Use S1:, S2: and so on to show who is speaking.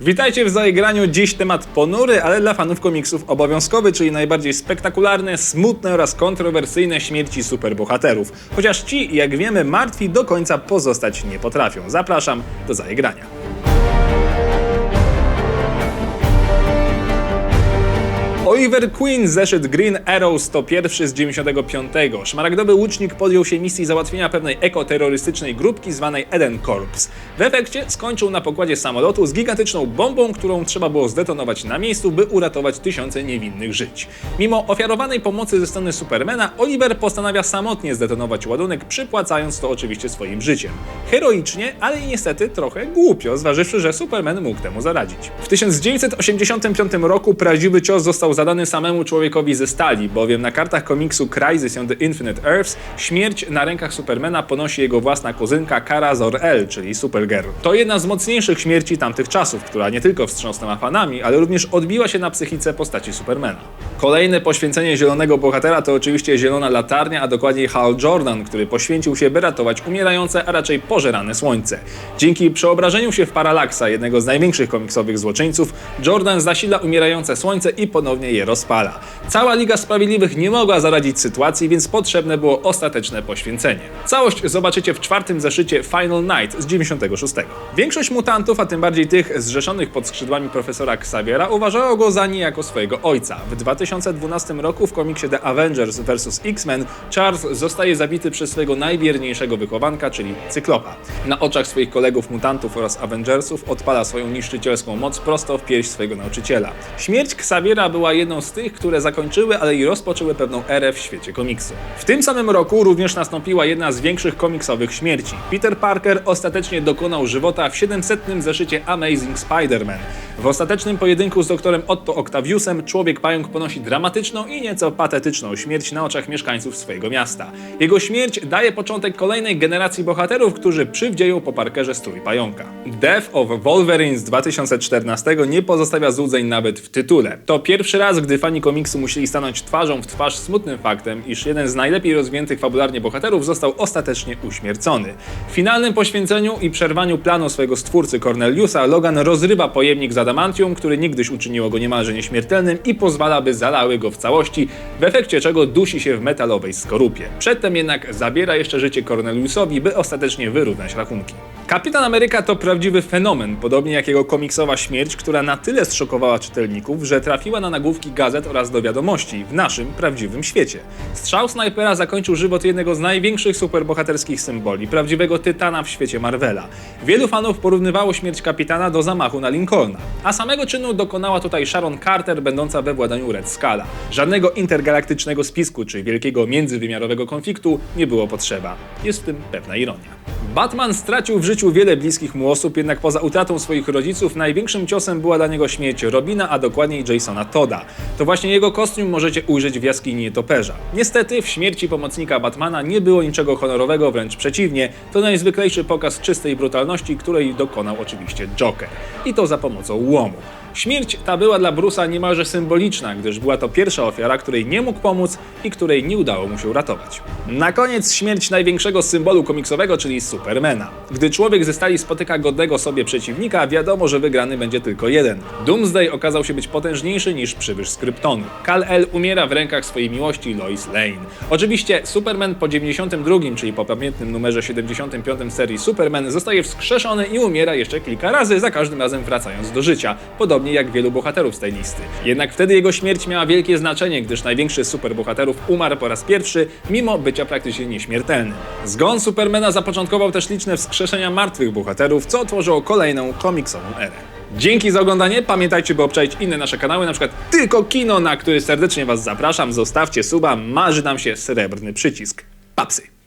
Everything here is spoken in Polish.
S1: Witajcie w zagraniu. Dziś temat ponury, ale dla fanów komiksów obowiązkowy, czyli najbardziej spektakularne, smutne oraz kontrowersyjne śmierci superbohaterów. Chociaż ci, jak wiemy, martwi do końca pozostać nie potrafią. Zapraszam do zagrania. Oliver Queen, zeszyt Green Arrow 101 z 95. Szmaragdowy łucznik podjął się misji załatwienia pewnej ekoterrorystycznej grupki zwanej Eden Corps. W efekcie skończył na pokładzie samolotu z gigantyczną bombą, którą trzeba było zdetonować na miejscu, by uratować tysiące niewinnych żyć. Mimo ofiarowanej pomocy ze strony Supermana, Oliver postanawia samotnie zdetonować ładunek, przypłacając to oczywiście swoim życiem. Heroicznie, ale i niestety trochę głupio, zważywszy, że Superman mógł temu zaradzić. W 1985 roku prawdziwy cios został zadany samemu człowiekowi ze stali, bowiem na kartach komiksu Crisis on the Infinite Earths śmierć na rękach Supermana ponosi jego własna kuzynka Kara Zor-El, czyli Supergirl. To jedna z mocniejszych śmierci tamtych czasów, która nie tylko wstrząsnęła fanami, ale również odbiła się na psychice postaci Supermana. Kolejne poświęcenie zielonego bohatera to oczywiście zielona latarnia, a dokładniej Hal Jordan, który poświęcił się, by ratować umierające, a raczej pożerane słońce. Dzięki przeobrażeniu się w Paralaksa, jednego z największych komiksowych złoczyńców, Jordan zasila umierające słońce i ponownie je rozpala. Cała Liga Sprawiedliwych nie mogła zaradzić sytuacji, więc potrzebne było ostateczne poświęcenie. Całość zobaczycie w czwartym zeszycie Final Night z 96. Większość mutantów, a tym bardziej tych zrzeszonych pod skrzydłami profesora Xaviera, uważało go za niejako swojego ojca. W 2012 roku w komiksie The Avengers vs. X-Men Charles zostaje zabity przez swojego najwierniejszego wychowanka, czyli Cyklopa. Na oczach swoich kolegów mutantów oraz Avengersów odpala swoją niszczycielską moc prosto w pierś swojego nauczyciela. Śmierć Xaviera była jedną z tych, które zakończyły, ale i rozpoczęły pewną erę w świecie komiksu. W tym samym roku również nastąpiła jedna z większych komiksowych śmierci. Peter Parker ostatecznie dokonał żywota w 700. zeszycie Amazing Spider-Man. W ostatecznym pojedynku z doktorem Otto Octaviusem człowiek pająk ponosi dramatyczną i nieco patetyczną śmierć na oczach mieszkańców swojego miasta. Jego śmierć daje początek kolejnej generacji bohaterów, którzy przywdzieją po Parkerze strój pająka. Death of Wolverine z 2014 nie pozostawia złudzeń nawet w tytule. To pierwszy raz, gdy fani komiksu musieli stanąć twarzą w twarz smutnym faktem, iż jeden z najlepiej rozwiniętych fabularnie bohaterów został ostatecznie uśmiercony. W finalnym poświęceniu i przerwaniu planu swojego stwórcy Corneliusa, Logan rozrywa pojemnik z adamantium, który niegdyś uczyniło go niemalże nieśmiertelnym i pozwala, by zalały go w całości, w efekcie czego dusi się w metalowej skorupie. Przedtem jednak zabiera jeszcze życie Corneliusowi, by ostatecznie wyrównać rachunki. Kapitan Ameryka to prawdziwy fenomen, podobnie jak jego komiksowa śmierć, która na tyle zszokowała czytelników, że trafiła na nagłówki gazet oraz do wiadomości w naszym prawdziwym świecie. Strzał snajpera zakończył żywot jednego z największych superbohaterskich symboli, prawdziwego tytana w świecie Marvela. Wielu fanów porównywało śmierć kapitana do zamachu na Lincolna, a samego czynu dokonała tutaj Sharon Carter, będąca we władaniu Red Scala. Żadnego intergalaktycznego spisku czy wielkiego międzywymiarowego konfliktu nie było potrzeba. Jest w tym pewna ironia. Batman stracił w życiu wiele bliskich mu osób, jednak poza utratą swoich rodziców największym ciosem była dla niego śmierć Robina, a dokładniej Jasona Toda. To właśnie jego kostium możecie ujrzeć w jaskini nietoperza. Niestety w śmierci pomocnika Batmana nie było niczego honorowego, wręcz przeciwnie, to najzwyklejszy pokaz czystej brutalności, której dokonał oczywiście Joker. I to za pomocą łomu. Śmierć ta była dla Bruce'a niemalże symboliczna, gdyż była to pierwsza ofiara, której nie mógł pomóc i której nie udało mu się uratować. Na koniec śmierć największego symbolu komiksowego, czyli Supermana. Gdy człowiek ze stali spotyka godnego sobie przeciwnika, wiadomo, że wygrany będzie tylko jeden. Doomsday okazał się być potężniejszy niż przybysz z Kryptonu. Kal-El umiera w rękach swojej miłości Lois Lane. Oczywiście Superman po 92, czyli po pamiętnym numerze 75 serii Superman zostaje wskrzeszony i umiera jeszcze kilka razy, za każdym razem wracając do życia. Podobnie jak wielu bohaterów z tej listy. Jednak wtedy jego śmierć miała wielkie znaczenie, gdyż największy z superbohaterów umarł po raz pierwszy, mimo bycia praktycznie nieśmiertelnym. Zgon Supermana zapoczątkował też liczne wskrzeszenia martwych bohaterów, co otworzyło kolejną komiksową erę. Dzięki za oglądanie, pamiętajcie by obczaić inne nasze kanały, na przykład Tylko Kino, na który serdecznie Was zapraszam, zostawcie suba, marzy nam się srebrny przycisk. Papsy!